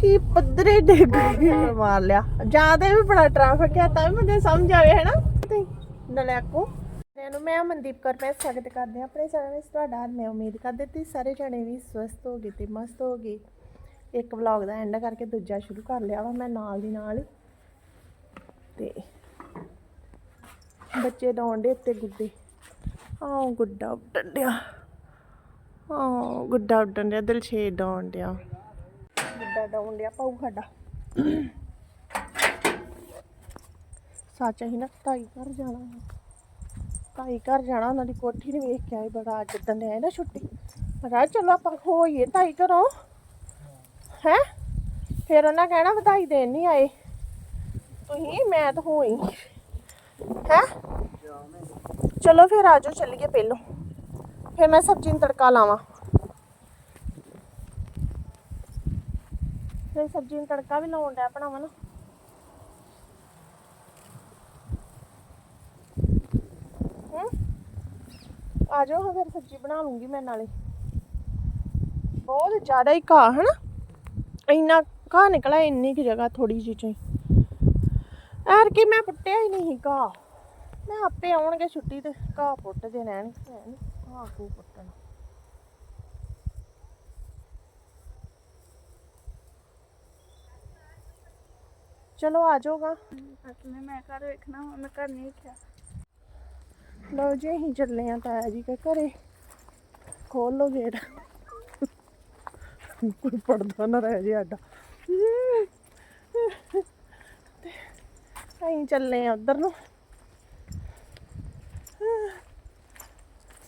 ਕੀ ਪੱਧਰੇ ਡਿੱਗ ਕੇ ਮਾਰ ਲਿਆ। ਜ਼ਿਆਦਾ ਵੀ ਬੜਾ ਟ੍ਰੈਫਿਕ ਹੈ ਤਾਂ ਵੀ ਮੈਨੂੰ ਸਮਝ ਆਵੇ ਹੈ ਨਾ ਤੇ ਨਲੈਕੋ ਨੂੰ, ਮੈਂ ਮਨਦੀਪ ਕੌਰ ਮੈਂ ਸਵਾਗਤ ਕਰਦੇ ਹਾਂ ਆਪਣੇ ਚੈਨਲ ਵਿੱਚ ਤੁਹਾਡਾ। ਮੈਂ ਉਮੀਦ ਕਰਦੇ ਤੇ ਸਾਰੇ ਜਣੇ ਵੀ ਸਵਸਥ ਹੋ ਤੇ ਮਸਤ ਹੋ ਇੱਕ ਵਲੌਗ ਦਾ ਐਂਡ ਕਰਕੇ ਦੂਜਾ ਸ਼ੁਰੂ ਕਰ ਲਿਆ ਵਾ ਮੈਂ ਨਾਲ ਦੀ ਨਾਲ। ਹੀ ਤੇ ਬੱਚੇ ਡਾਉਂਦੇ ਉੱਤੇ ਗੁੱਡੇ। ਆਹ ਗੁੱਡਾ ਉੱਡਣ ਡਿਆ। ਆਹ ਗੁੱਡਾ ਉੱਡਣ ਡਿਆ, ਦਿਲ ਛੇ ਡਾਉਣ ਡਿਆ। ਗੁੱਡਾ ਡਾਉਣ ਡਿਆ ਪਾਉ ਸਾਡਾ। ਸੱਚ ਹੀ ਨਾ ਤਾਈ ਘਰ ਜਾਣਾ ਹੈ। ਘਰ ਜਾਣਾ, ਉਹਨਾਂ ਦੀ ਕੋਠੀ ਨੂੰ ਵੇਖ ਕੇ ਆਏ, ਬੜਾ ਜਿੱਦਣ ਦੇ ਆਏ ਨਾ ਛੁੱਟੀ। ਮੈਂ ਚਲੋ ਆਪਾਂ ਹੋਈਏ ਤਾਈ ਘਰੋਂ। ਹੈ? ਫਿਰ ਉਹਨਾਂ ਕਹਿਣਾ ਵਧਾਈ ਦੇਣ ਨਹੀਂ ਆਏ। ਤੁਸੀਂ, ਮੈਂ ਤਾਂ ਹੋਈ। ਹੈ? ਚਲੋ ਫਿਰ ਆਜੋ, ਚੱਲੀਏ ਪਹਿਲੋਂ। ਫਿਰ ਮੈਂ ਸਬਜ਼ੀ ਨੂੰ ਤੜਕਾ ਲਾਵਾਂ। ਫਿਰ ਸਬਜ਼ੀ ਨੂੰ ਤੜਕਾ ਵੀ ਲਾਉਣ ਡਿਆ ਬਣਾਵਾਂ ਨਾ। ਆ ਜਾਓ, ਹਾਂ, ਫਿਰ ਸਬਜ਼ੀ ਬਣਾ ਲੂੰਗੀ ਮੈਂ ਨਾਲੇ। ਬਹੁਤ ਜ਼ਿਆਦਾ ਹੀ ਘਾਹ ਹੈ ਇੰਨਾ ਘਾਹ ਨਿਕਲਿਆ, ਇੰਨੀ ਕੀ ਜਗ੍ਹਾ ਥੋੜੀ ਜਿਹੀ ਚੋਂ ਹੀ। ਐਰ ਕਿ ਮੈਂ ਪੁੱਟਿਆ ਹੀ ਨਹੀਂ ਘਾਹ। ਮੈਂ ਆਪੇ ਆਉਣਗੇ ਛੁੱਟੀ ਤੇ ਘਾਹ ਪੁੱਟਦੇ ਰਹਿਣਗੇ ਘਾਹ ਕੋ ਪੁੱਟਣ? ਚਲੋ ਆ ਜਾਓਗਾ। ਮੈਂ ਮੈਂ ਘਰ ਵੇਖਣਾ ਵਾ, ਮੈਂ ਘਰ ਨਹੀਂ ਵੇਖਿਆ। ਲਓ ਜੀ ਅਸੀਂ ਚੱਲੇ ਆ ਤਾਇਆ ਜੀ ਦੇ ਘਰੇ। ਖੋਲ ਲਓ ਗੇਟ ਕੋਈ ਪੜਦਾ ਨਾ ਰਹਿ ਜੇ ਸਾਡਾ। ਅਸੀਂ ਚੱਲੇ ਆ ਉਧਰ ਨੂੰ।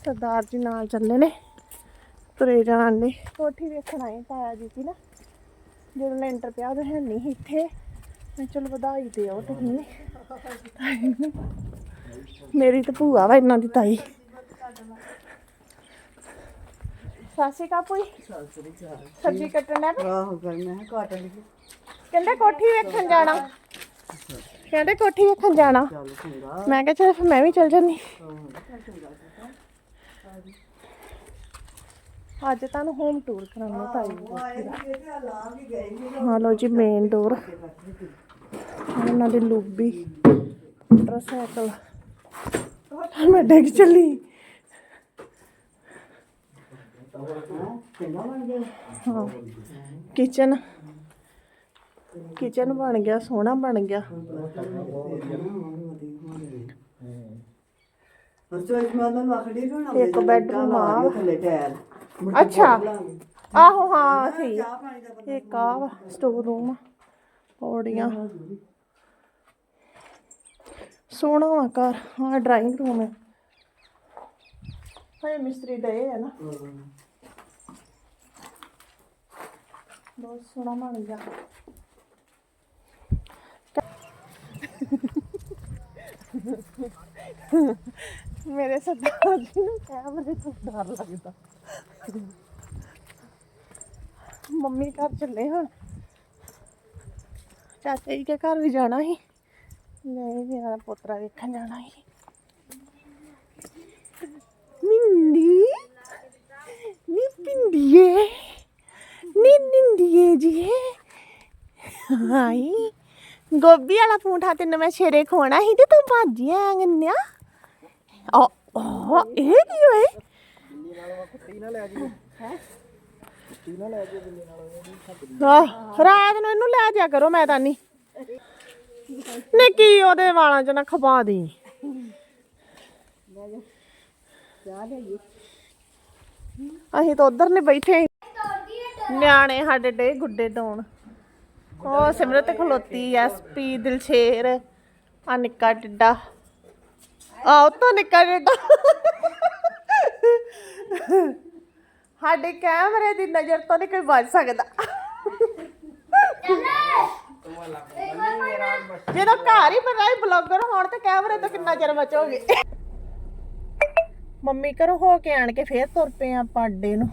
ਸਰਦਾਰ ਜੀ ਨਾਲ ਚੱਲੇ ਨੇ ਤੁਰੇ ਜਾਣ ਦੇ ਕੋਠੀ ਵੇਖਣ ਆਏ ਤਾਇਆ ਜੀ ਦੀ ਨਾ। ਜਦੋਂ ਲੈਂਟਰ ਪਿਆ ਉਹ ਹੈ ਨਹੀਂ ਸੀ ਇੱਥੇ। ਮੈਂ ਚਲ ਵਧਾਈ ਦਿਓ ਤੁਸੀਂ ਤਾਈ ਨੂੰ ਮੇਰੀ ਤਾਂ ਭੂਆ ਵਾ ਇਹਨਾਂ ਦੀ ਤਾਈ। ਸਾਸੀ ਕਾਪੂਈ ਸਬਜ਼ੀ ਕੱਟਣ ਦਾ ਆਹੋ ਕਰ ਮੈਂ ਕਾਟ ਲਈ ਕਹਿੰਦੇ ਕੋਠੀ ਵੇਖਣ ਜਾਣਾ। ਕਹਿੰਦੇ ਕੋਠੀ ਵੇਖਣ ਜਾਣਾ। ਚੱਲ ਚੰਗਾ। ਮੈਂ ਕਿਹਾ ਚਲ ਫਿਰ ਮੈਂ ਵੀ ਚਲ ਜਾਂਦੀ। ਅੱਜ ਤੁਹਾਨੂੰ ਹੋਮ ਟੂਰ ਕਰਾਉਣਾ ਤਾਈ ਦੀ ਦਾ ਹਾਂ ਲੋ ਜੀ ਮੇਨ ਡੋਰ ਉਹਨਾਂ ਦੀ ਲੂਬੀ, ਮੋਟਰਸਾਈਕਲ। ਮੈਂ ਡਿੱਗ ਚੱਲੀ। ਹਾਂ ਕਿਚਨ ਕਿਚਨ ਬਣ ਗਿਆ, ਸੋਹਣਾ ਬਣ ਗਿਆ। ਇੱਕ bedroom ਆ। ਅੱਛਾ, ਆਹੋ, ਹਾਂ, ਸਹੀ। ਇੱਕ ਆ ਸਟੋਰ ਰੂਮ ਪੌੜੀਆਂ। ਸੋਹਣਾ ਵਾ ਘਰ ਹਾਂ ਡਰਾਇੰਗ ਰੂਮ ਹੈ ਹਾਏ ਮਿਸਤਰੀ ਡਏ ਆ ਨਾ। ਬਹੁਤ ਸੋਹਣਾ ਬਣ ਗਿਆ। ਮੇਰੇ ਸਰਦਾਰ ਜੀ ਨੂੰ ਕੈਮਰੇ ਤੋਂ ਡਰ ਲੱਗਦਾ। ਮੰਮੀ ਘਰ ਚੱਲੇ ਹੁਣ। ਚਾਚਾ ਜੀ ਦੇ ਘਰ ਵੀ ਜਾਣਾ ਸੀ। ਨਹੀਂ ਮੇਰਾ ਪੋਤਰਾ ਵੇਖਣ ਜਾਣਾ ਸੀ। ਮਿੰਦੀ ਨੀ ਪਿੰਡੀਏ? ਨੀ ਨਿੰਦੀਏ ਜੀ ਹਾਈ ਗੋਭੀ ਵਾਲਾ ਪੂੰਠਾ ਤੈਨੂੰ ਮੈਂ ਛੇਰੇ ਖਵਾਉਣਾ ਸੀ ਤੇ ਤੂੰ ਭੱਜੀ ਆ ਗੰਨਿਆ? ਓ ਓ ਇਹ ਕੀ ਹੋਏ ਆਹ, ਰਾਤ ਨੂੰ ਇਹਨੂੰ ਲੈ ਜਾ ਕਰੋ ਮੈਂ ਤਾਂ ਨਹੀਂ। ਨੇ ਕੀ ਉਹਦੇ ਵਾਲਾਂ 'ਚ ਨਾ ਖਪਾ ਦੀ। ਅਸੀਂ ਤਾਂ ਉਧਰ ਨੇ ਬੈਠੇ। ਨਿਆਣੇ ਸਾਡੇ ਡੇ ਗੁੱਡੇ ਡਾਉਣ। ਉਹ ਸਿਮਰਤ ਖਲੋਤੀ ਐਸਪੀ ਦਿਲਸ਼ੇਰ ਆ ਨਿੱਕਾ ਟਿੱਡਾ। ਆ ਉਹ ਤੋਂ ਨਿੱਕਾ ਟਿੱਡਾ। ਸਾਡੇ ਕੈਮਰੇ ਦੀ ਨਜ਼ਰ ਤੋਂ ਨਹੀਂ ਕੋਈ ਬਚ ਸਕਦਾ। ਜਦੋਂ ਘਰ ਹੀ ਬਣਾਈ ਬਲੌਗਰ ਹੋਣ ਤੇ ਕੈਮਰੇ ਤੋਂ ਕਿੰਨਾ ਚਿਰ ਬਚੋਗੇ? ਮੰਮੀ ਘਰੋਂ ਹੋ ਕੇ ਆਣ ਕੇ ਫੇਰ ਤੁਰ ਪਏ ਆਪਾਂ ਅੱਡੇ ਨੂੰ।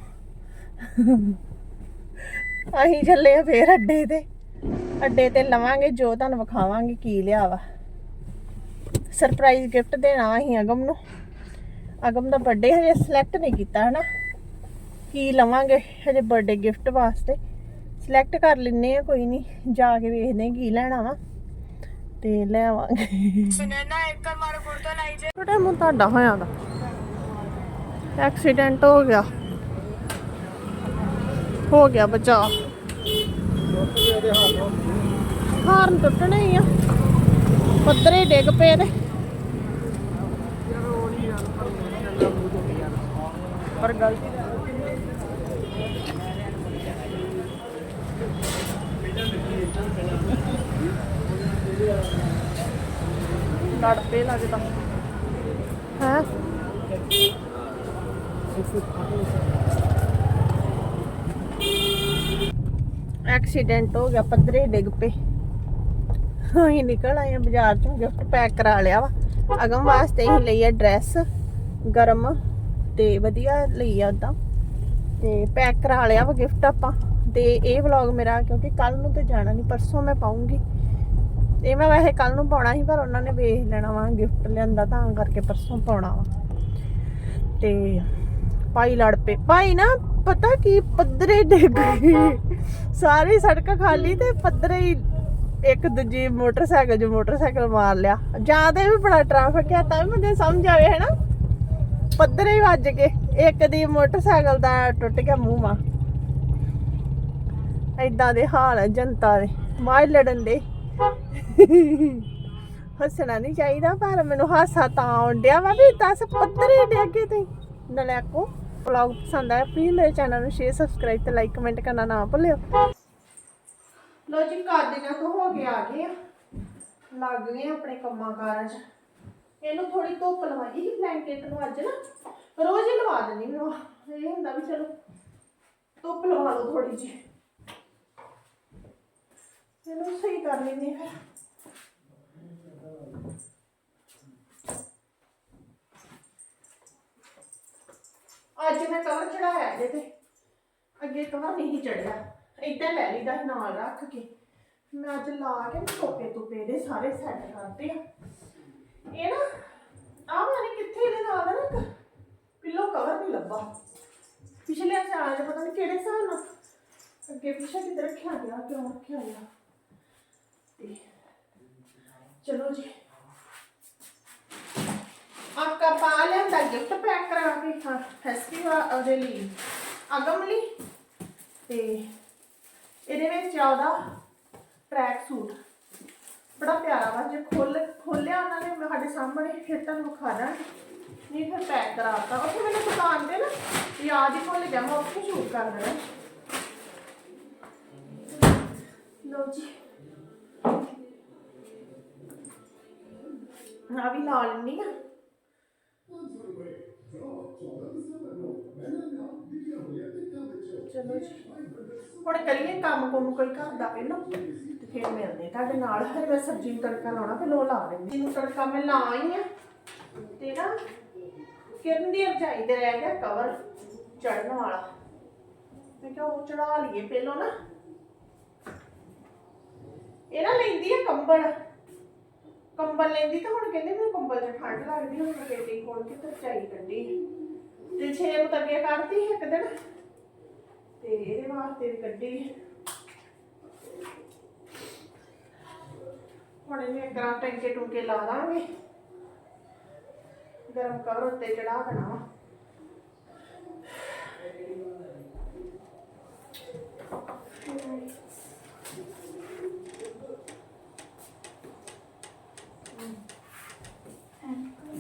ਅਸੀਂ ਚੱਲੇ ਆ ਫੇਰ ਅੱਡੇ ਤੇ। ਅੱਡੇ ਤੇ ਲਵਾਂਗੇ, ਜੋ ਤੁਹਾਨੂੰ ਵਿਖਾਵਾਂਗੇ ਕੀ ਲਿਆ ਵਾ। ਸਰਪ੍ਰਾਈਜ਼ ਗਿਫਟ ਦੇਣਾ ਅਸੀਂ ਅਗਮ ਨੂੰ। ਅਗਮ ਦਾ ਬਰਥਡੇ ਹਜੇ ਸਿਲੈਕਟ ਨਹੀਂ ਕੀਤਾ ਹਨਾ। ਕੀ ਲਵਾਂਗੇ? ਹਜੇ ਬਰਥਡੇ ਗਿਫਟ ਵਾਸਤੇ। ਸਿਲੈਕਟ ਕਰ ਲੈਨੇ ਆ ਕੋਈ ਨਹੀਂ ਜਾ ਕੇ ਵੇਖਦੇ ਕੀ ਲੈਣਾ ਵਾ ਤੇ ਲੈ ਆਵਾਂਗੇ। ਸੁਨੈਨਾ ਇੱਕ ਮਾਰ ਕੁੜਤਾ ਲਾਈ ਜੇ। ਛੋਟਾ ਮੂੰਹ ਤੁਹਾਡਾ ਹੋਇਆ ਦਾ ਐਕਸੀਡੈਂਟ ਹੋ ਗਿਆ। ਹੋ ਗਿਆ ਬਚਾ ਹਾਰਨ ਟੁੱਟਣੇ ਹੀ ਆ। ਪੱਧਰੇ ਡਿੱਗ ਪਏ ਨੇ। ਪਰ ਗਲਤੀ ਲੜ ਲੱਗਦਾ ਹੈ? ਐਕਸੀਡੈਂਟ ਹੋ ਗਿਆ, ਪੱਧਰੇ ਡਿੱਗ ਪਏ। ਅਸੀਂ ਨਿਕਲ ਆਏ ਬਾਜ਼ਾਰ ਚੋਂ, ਗਿਫਟ ਪੈਕ ਕਰਾ ਲਿਆ ਵਾ। ਅਗਮ ਵਾਸਤੇ ਹੀ ਲਈ ਆ ਡਰੈਸ, ਗਰਮ ਤੇ ਵਧੀਆ ਲਈ ਆ ਉਦਾਂ ਤੇ ਪੈਕ ਕਰਾ ਲਿਆ ਵਾ ਗਿਫਟ ਆਪਾਂ। ਤੇ ਇਹ ਵਲੌਗ ਮੇਰਾ, ਕਿਉਂਕਿ ਕੱਲ ਨੂੰ ਤੇ ਜਾਣਾ ਨਹੀਂ ਪਰਸੋਂ ਮੈਂ ਪਾਉਂਗੀ ਤੇ ਮੈਂ ਵੈਸੇ ਕੱਲ ਨੂੰ ਪਾਉਣਾ ਸੀ, ਪਰ ਉਹਨਾਂ ਨੇ ਵੇਚ ਲੈਣਾ ਵਾ ਗਿਫਟ ਲਿਆਂਦਾ ਤਾਂ ਕਰਕੇ ਪਰਸੋਂ ਪਾਉਣਾ ਵਾ। ਤੇ ਭਾਈ ਲੜ ਪਏ। ਭਾਈ ਨਾ, ਪਤਾ ਕੀ ਪੱਧਰੇ ਡਿੱਗ ਗਏ। ਸਾਰੀ ਸੜਕ ਖਾਲੀ ਤੇ ਪੱਧਰੇ ਹੀ ਇੱਕ ਦੂਜੀ ਮੋਟਰਸਾਈਕਲ ਜੋ ਮੋਟਰਸਾਈਕਲ ਮਾਰ ਲਿਆ। ਜਾਂ ਤੇ ਵੀ ਬੜਾ ਟ੍ਰੈਫਿਕ ਹੈ ਤਾਂ ਵੀ ਮੈਨੂੰ ਸਮਝ ਆਵੇ ਹੈ ਨਾ ਪੱਧਰੇ ਹੀ ਵੱਜ ਕੇ ਇੱਕ ਦੀ ਮੋਟਰਸਾਈਕਲ ਦਾ ਟੁੱਟ ਗਿਆ ਮੂੰਹ ਮਾ। ਏਦਾਂ ਦੇ ਹਾਲ ਹੈ ਜਨਤਾ ਦੇ। ਮਾਰ ਲੜਨ ਦੇ। ਹੱਸਣਾ ਨਹੀਂ ਚਾਹੀਦਾ, ਪਰ ਮੈਨੂੰ ਹਾਸਾ ਤਾਂ ਆਉਂਦਿਆ ਵਾ ਵੀ 10 ਪੱਧਰੇ ਡਿੱਗੇ ਤੇ ਨਲਾਕੋ ਵਲੌਗ ਪਸੰਦ ਆਇਆ ਪਲੀਜ਼ ਮੇਰੇ ਚੈਨਲ ਨੂੰ ਸ਼ੇਅਰ ਸਬਸਕ੍ਰਾਈਬ ਤੇ ਲਾਈਕ ਕਮੈਂਟ ਕਰਨਾ ਨਾ ਭੁੱਲਿਓ। ਲੋ ਜੀ, ਘਰ ਦਿਨਾਂ ਤੋਂ ਹੋ ਕੇ ਆ ਗਏ ਲੱਗ ਗਏ ਆਪਣੇ ਕੰਮਾਂ ਕਾਰਾਂ 'ਚ। ਇਹਨੂੰ ਥੋੜੀ ਧੁੱਪ ਲਵਾਈ ਸੀ ਬਲੈਂਕਟ ਨੂੰ ਅੱਜ ਨਾ। ਰੋਜ਼ ਹੀ ਲਵਾ ਦਿੰਦੀ ਮੈਂ। ਇਹ ਹੁੰਦਾ ਵੀ ਚਲੋ, ਧੁੱਪ ਲਵਾ ਲਓ ਥੋੜੀ ਜਿਹੀ। ਇਹਨੂੰ ਸਹੀ ਕਰ ਲੈਂਦੇ ਫਿਰ ਅੱਜ ਮੈਂ ਕਵਰ ਚੜਾਇਆ ਇਹਦੇ ਤੇ? ਅੱਗੇ ਕਵਰ ਨਹੀਂ ਚੜਿਆ। ਏਦਾਂ ਲੈ ਲਈਦਾ ਸੀ ਨਾਲ ਰੱਖ ਕੇ। ਮੈਂ ਅੱਜ ਲਾ ਕੇ ਨਾ ਟੋਪੇ ਟੋਪੇ ਦੇ ਸਾਰੇ ਸੈੱਟ ਕਰਤੇ ਆ। ਇਹ ਨਾ ਆ ਮੈਨੇ ਕਿੱਥੇ ਇਹਦੇ ਨਾਲ ਨਾ ਪਿੱਲੋ ਕਵਰ ਨਹੀਂ ਲੱਭਾ। ਪਿਛਲੇ ਸਾਲ ਚ ਪਤਾ ਨਹੀਂ ਕਿਹੜੇ ਸਾਲ ਨਾਲ। ਅੱਗੇ ਪਿੱਛੇ ਕਿੱਧਰ ਰੱਖਿਆ ਗਿਆ, ਕਿਉਂ ਰੱਖਿਆ ਗਿਆ। ਤੇ ਚਲੋ ਜੀ। ਆਪਕਾ ਪਾ ਲਿਆਂਦਾ ਗਿਫਟ ਪੈਕ ਕਰਾ ਕੇ। ਫੈਸਟੀਵਲ ਉਹਦੇ ਲਈ। ਅਗਮ ਲਈ। ਤੇ ਇਹਦੇ ਵਿੱਚ ਆ ਉਹਦਾ ਟਰੈਕ ਸੂਟ ਬੜਾ ਪਿਆਰਾ ਵਾ। ਜੇ ਖੋਲ, ਖੋਲਿਆ ਉਹਨਾਂ ਨੇ ਸਾਡੇ ਸਾਹਮਣੇ, ਫਿਰ ਤੁਹਾਨੂੰ ਵਿਖਾ ਦਾਂ ਨਹੀਂ, ਫਿਰ ਪੈਕ ਕਰਾਤਾ। ਉੱਥੇ ਮੈਨੂੰ ਦੁਕਾਨ ਤੇ ਨਾ ਯਾਦ ਹੀ ਭੁੱਲ ਗਿਆ। ਮੈਂ ਉੱਥੇ ਸ਼ੂਟ ਕਰ ਦੇਣਾ। ਲਓ ਜੀ। ਆ ਵੀ ਲਾ ਲੈਣੀ ਆ। ਚਲੋ ਜੀ। ਹੁਣ ਕਰੀਏ ਕੰਮ ਕੁਮ ਕੋਈ ਘਰ ਦਾ ਪਹਿਲਾਂ। ਤੇ ਫਿਰ ਮਿਲਦੇ ਤੁਹਾਡੇ ਨਾਲ। ਹਰੇ ਮੈਂ ਸਬਜ਼ੀ ਨੂੰ ਤੜਕਾ ਲਾਉਣਾ, ਫਿਰ ਉਹ ਲਾ ਲੈਂਦੀ। ਨੂੰ ਤੜਕਾ ਮੈਂ ਲਾ ਆਈ ਆ, ਤੇ ਨਾ ਕਿਰਨ ਦੀ ਰਜਾਈ ਤੇ ਰਹਿ ਗਿਆ ਕਵਰ ਚੜਨ ਵਾਲਾ। ਮੈਂ ਕਿਹਾ ਉਹ ਚੜਾ ਲਈਏ ਪਹਿਲਾਂ ਨਾ। ਇਹ ਨਾ ਲੈਂਦੀ ਆ ਕੰਬਲ। ਕੰਬਲ ਲੈਂਦੀ ਤਾਂ ਹੁਣ ਕਹਿੰਦੇ ਮੈਨੂੰ ਕੰਬਲ 'ਚ ਠੰਡ ਲੱਗਦੀ ਹੁਣ ਮੈਂ ਖੋਲ ਕੇ ਤੇ ਕੱਢੀ। ਤੇ ਛੇ ਨੂੰ ਤੱਕੇ ਕੱਢਤੀ ਇੱਕ ਦਿਨ, ਤੇ ਇਹਦੇ ਵਾਸਤੇ ਵੀ ਕੱਢੀ। ਹੁਣ ਇਹਨੇ ਗਰਾਂ ਟੈਂਕੇ ਟੁੰਕੇ ਲਾ ਦਾਂਗੇ। ਗਰਮ ਕਵਰ ਉੱਤੇ ਚੜਾ ਦੇਣਾ ਵਾ।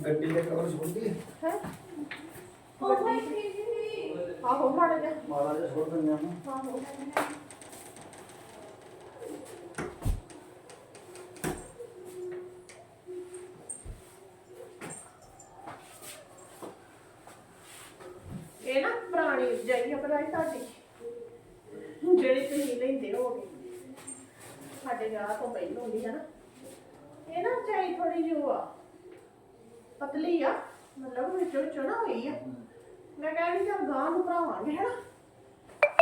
ਗੱਡੀ ਦੇ ਕਵਰ ਸੁਣਦੀ ਹੈ? ਆਹੋ ਮਾੜਾ ਜਿਹਾ। ਮਾਲਾ ਜਿਹਾ ਸੁਣ ਦਿੰਦੇ ਆ ਆਹੋ ਇਹ ਨਾ ਪੁਰਾਣੀ ਰਜਾਈ ਆ ਭਰਾਈ ਤੁਹਾਡੀ। ਜਿਹੜੀ ਤੁਸੀਂ ਲੈਂਦੇ ਹੋਗੇ ਸਾਡੇ ਵਿਆਹ ਤੋਂ ਪਹਿਲਾਂ ਹੁੰਦੀ ਹੈ ਨਾ। ਇਹ ਨਾ ਰਜਾਈ ਥੋੜੀ ਜਿਹੀ ਆ। ਪਤਲੀ ਆ ਮਤਲਬ ਵਿੱਚੋਂ ਵਿੱਚੋਂ ਨਾ ਹੋਈ ਆ। ਮੈਂ ਕਹਿੰਦੀ ਚੱਲ ਗਾਂ ਨੂੰ ਭਰਾਵਾਂਗੇ ਹੈਨਾ?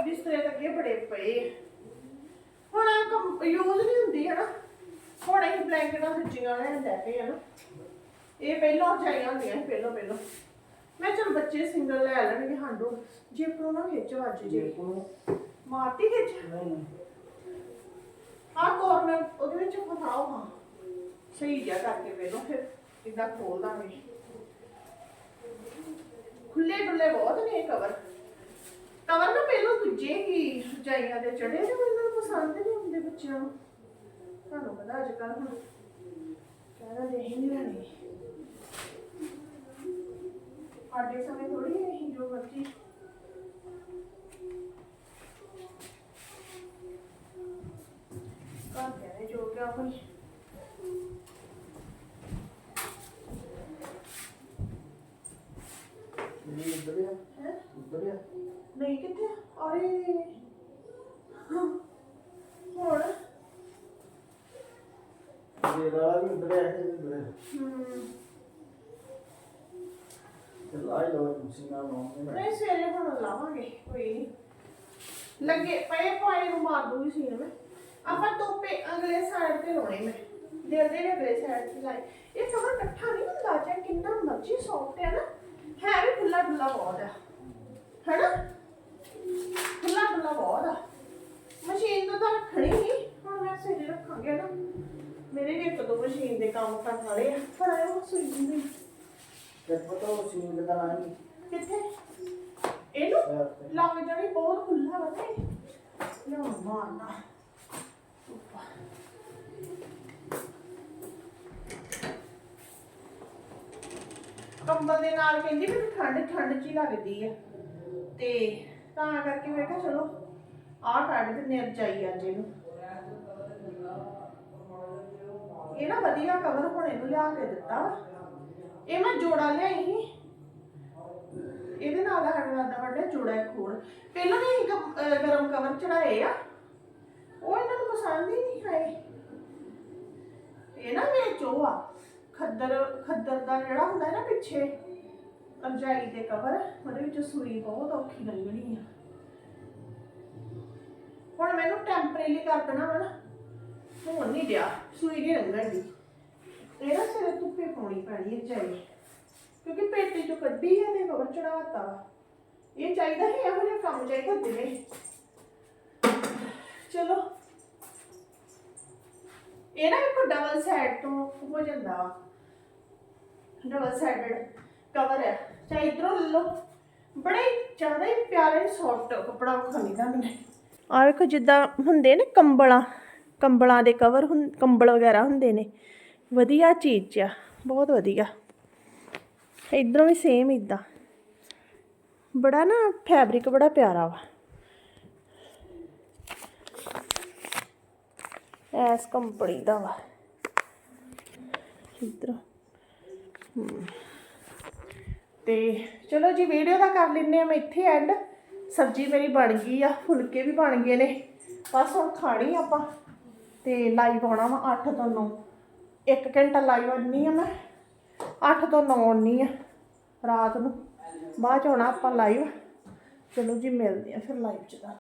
ਬਿਸਤਰੇ ਤਾਂ ਅੱਗੇ ਬੜੇ ਪਏ। ਹੁਣ ਆ ਕੰਮ ਯੂਜ਼ ਨਹੀਂ ਹੁੰਦੀ ਹੈਨਾ? ਹੁਣ ਅਸੀਂ ਬਲੈਂਕਟਾਂ ਸੱਚੀਆਂ ਲੈਣ ਲੈ ਪਏ ਆ ਨਾ ਇਹ ਪਹਿਲਾਂ ਚਾਹੀਆਂ ਹੁੰਦੀਆਂ ਸੀ ਪਹਿਲਾਂ ਪਹਿਲਾਂ। ਮੈਂ ਚਲ ਬੱਚੇ ਸਿੰਗਲ ਲੈ ਲੈਣਗੇ ਹਾਂਡੋ। ਜੇ ਪਰੋ ਨਾ ਖਿੱਚ ਵੱਜ ਜੇ ਮਾਰਤੀ ਖਿੱਚ? ਆ ਕੋਰਨਰ ਉਹਦੇ ਵਿੱਚ ਫਸਾਓ ਹਾਂ। ਸਹੀ ਜਿਹਾ ਕਰਕੇ ਵੇਲੋ ਫਿਰ। ਇਦਾਂ ਖੋਲ ਦਾਂਗੇ ਖੁੱਲੇ ਡੁੱਲੇ ਬਹੁਤ ਨੇ ਇਹ ਕਵਰ ਕਵਰ ਨਾ ਪਹਿਲਾਂ ਦੂਜੇ ਹੀ ਜਾਈਆਂ ਦੇ ਚੜੇ ਨੇ, ਮੈਨੂੰ ਪਸੰਦ ਨਹੀਂ ਹੁੰਦੇ ਬੱਚਿਆਂ ਨੂੰ। ਤੁਹਾਨੂੰ ਪਤਾ ਅੱਜ ਕੱਲ੍ਹ ਹੁਣ ਕਹਿੰਦਾ ਦੇ ਨਹੀਂ ਲੈਣੇ ਸਾਡੇ ਸਮੇਂ ਥੋੜੀ ਇਹ ਜੋ ਮਰਜ਼ੀ। ਘਰ ਕਹਿੰਦੇ ਜੋ ਕਿਆ ਹੋਈ ਇਹ ਇੱਧਰ ਆ? ਹੈ? ਇੱਧਰ ਆ? ਨਹੀਂ ਕਿੱਥੇ ਹਾਂ। ਹੁਣ ਇਹ ਵਾਲਾ ਵੀ ਇੱਧਰ ਆ ਇਹ ਇੱਧਰ ਆ। ਹਮ, ਤੇ ਲਾਈ ਲਓ ਮਸ਼ੀਨਾਂ ਲਾਉਂਦੇ ਮੈਂ ਨਹੀਂ ਸਵੇਰੇ ਹੁਣ ਲਾਵਾਂਗੇ ਕੋਈ ਨਹੀਂ। ਲੱਗੇ ਪਏ ਪਾਏ ਨੂੰ ਮਾਰ ਦੂੰਗੀ ਸੀ ਮੈਂ। ਆਪਾਂ ਤੋਪੇ ਅਗਲੇ ਸਾਈਡ ਤੇ ਲਾਉਣੇ ਮੈਂ। ਦਿਲ ਦੇ ਅਗਲੇ ਸਾਈਡ ਤੇ ਲਾਏ। ਇਹ ਕਵਰ ਇਕੱਠਾ ਨਹੀਂ ਹੁੰਦਾ ਚਾਹੇ ਕਿੰਨਾ ਮਰਜ਼ੀ ਸੌਫਟ ਹੈ ਨਾ। ਹੈ ਵੀ ਖੁੱਲਾ ਡੁੱਲਾ ਬਹੁਤ ਆ। ਹੈਨਾ? ਖੁੱਲਾ ਡੁੱਲਾ ਬਹੁਤ ਆ। ਮਸ਼ੀਨ ਤੋਂ ਤਾਂ ਰੱਖਣੀ ਨਹੀਂ ਹੁਣ ਮੈਂ ਸਵੇਰੇ ਰੱਖਾਂਗੇ ਨਾ ਮੇਰੇ ਵੀ ਇੱਕ ਦੋ ਮਸ਼ੀਨ ਦੇ ਕੰਮ ਕਰਨ ਵਾਲੇ ਆ। ਪਰ ਆਇਓ ਸੁਈ ਨਹੀਂ। ਤੇ ਪਤਾ ਉਹ ਸੀਨ ਕਿਦਾਂ ਆਣੀ ਕਿੱਥੇ? ਇਹਨੂੰ? ਲੱਗ ਜਾਣੀ ਬਹੁਤ ਖੁੱਲਾ ਵਾ ਤੇ। ਨਾ ਮਾਰਨਾ। ਕੰਬਲ ਦੇ ਨਾਲ ਕਹਿੰਦੀ ਮੈਨੂੰ ਠੰਡ ਠੰਡ ਜੀ ਲੱਗਦੀ ਆ। ਤੇ ਤਾਂ ਕਰਕੇ ਮੈਂ ਕਿਹਾ ਚਲੋ, ਆਹ ਕੱਢ ਦਿੰਦੇ ਰਜਾਈ ਅੱਜ ਇਹਨੂੰ। ਇਹ ਨਾ ਵਧੀਆ ਕਵਰ ਹੁਣ ਇਹਨੂੰ ਲਿਆ ਕੇ ਦਿੱਤਾ ਇਹ ਮੈਂ ਜੋੜਾ ਲਿਆਈ ਸੀ। ਇਹਦੇ ਨਾਲ ਸਾਡਾ ਦਾ ਵੱਡਾ ਜੋੜਾ ਇੱਕ ਹੋਰ। ਪਹਿਲਾਂ ਵੀ ਅਸੀਂ ਗਰਮ ਕਵਰ ਚੜਾਏ ਆ। ਉਹ ਇਹਨਾਂ ਨੂੰ ਪਸੰਦ ਹੀ ਨਹੀਂ ਆਏ। ਇਹ ਨਾ ਵਿੱਚ ਆ। ਖੱਦਰ ਖੱਦਰ ਦਾ ਜਿਹੜਾ ਹੁੰਦਾ ਹੈ ਨਾ ਪਿੱਛੇ, ਰਜਾਈ ਦੇ ਕਵਰ ਉਹਦੇ ਵਿੱਚ ਸੂਈ ਬਹੁਤ ਔਖੀ ਲੰਘਣੀ ਆ। ਹੁਣ ਮੈਨੂੰ ਟੈਂਪਰੇਰੀ ਕਰ ਦੇਣਾ ਵਾ ਨਾ, ਹੁਣ ਨਹੀਂ ਡਿਆ, ਸੂਈ ਨਹੀਂ ਲੰਘਣ ਦੀ ਇਹ ਨਾ ਸਿਰੇ ਧੁੱਪੇ ਪਾਉਣੀ ਪੈਣੀ ਹੈ ਚਾਹੀਦੀ ਕਿਉਂਕਿ ਪੇਟੀ ਚੋਂ ਕੱਢੀ ਹੈ ਤੇ ਕਵਰ ਚੜਾਤਾ ਵਾ। ਇਹ ਚਾਹੀਦਾ ਹੈ ਇਹੋ ਜਿਹਾ ਕੰਮ ਚਾਹੀਦਾ ਦਿਨੇ। ਚਲੋ। ਇਹ ਨਾ ਇੱਕ ਡਬਲ ਸਾਈਡ ਤੋਂ ਹੋ ਜਾਂਦਾ। ਵਾ ਡਬਲ ਸਾਈਡਡ ਕਵਰ ਹੈ। ਚਾਹੇ ਇਧਰੋਂ ਲੈ ਲਓ। ਬੜੇ ਜ਼ਿਆਦਾ ਹੀ ਪਿਆਰੇ ਸੌਫਟ ਕਪੜਾ ਵਿਖਾਣੀ ਦਾ ਮੈਨੂੰ ਆ ਵੇਖੋ ਜਿੱਦਾਂ ਹੁੰਦੇ ਨੇ ਕੰਬਲਾਂ ਕੰਬਲਾਂ ਦੇ ਕਵਰ ਹੁੰ, ਕੰਬਲ ਵਗੈਰਾ ਹੁੰਦੇ ਨੇ। ਵਧੀਆ ਚੀਜ਼ ਆ ਬਹੁਤ ਵਧੀਆ। ਇਧਰੋਂ ਵੀ ਸੇਮ ਇਦਾਂ ਬੜਾ ਨਾ ਫੈਬਰਿਕ ਬੜਾ ਪਿਆਰਾ ਵਾ। ਐਸ ਕੰਪਨੀ ਦਾ ਵਾ। ਇਧਰ। ਤੇ ਚਲੋ ਜੀ ਵੀਡੀਓ ਦਾ ਕਰ ਲੈਂਦੇ ਆ ਮੈਂ ਇੱਥੇ ਐਂਡ ਸਬਜ਼ੀ ਮੇਰੀ ਬਣ ਗਈ ਆ, ਫੁਲਕੇ ਵੀ ਬਣ ਗਏ ਨੇ। ਬਸ ਹੁਣ ਖਾਣੀ ਆਪਾਂ। ਤੇ ਲਾਈਵ ਆਉਣਾ ਵਾ 8 ਤੋਂ 9 1 ਘੰਟਾ ਲਾਈਵ ਆਉਣੀ ਆ ਮੈਂ। 8 ਤੋਂ 9 ਆਉਣੀ ਆ ਰਾਤ ਨੂੰ। ਬਾਅਦ ਚ ਆਉਣਾ ਆਪਾਂ ਲਾਈਵ ਚਲੋ ਜੀ, ਮਿਲਦੇ ਆ ਫਿਰ ਲਾਈਵ ਚ ਦਾ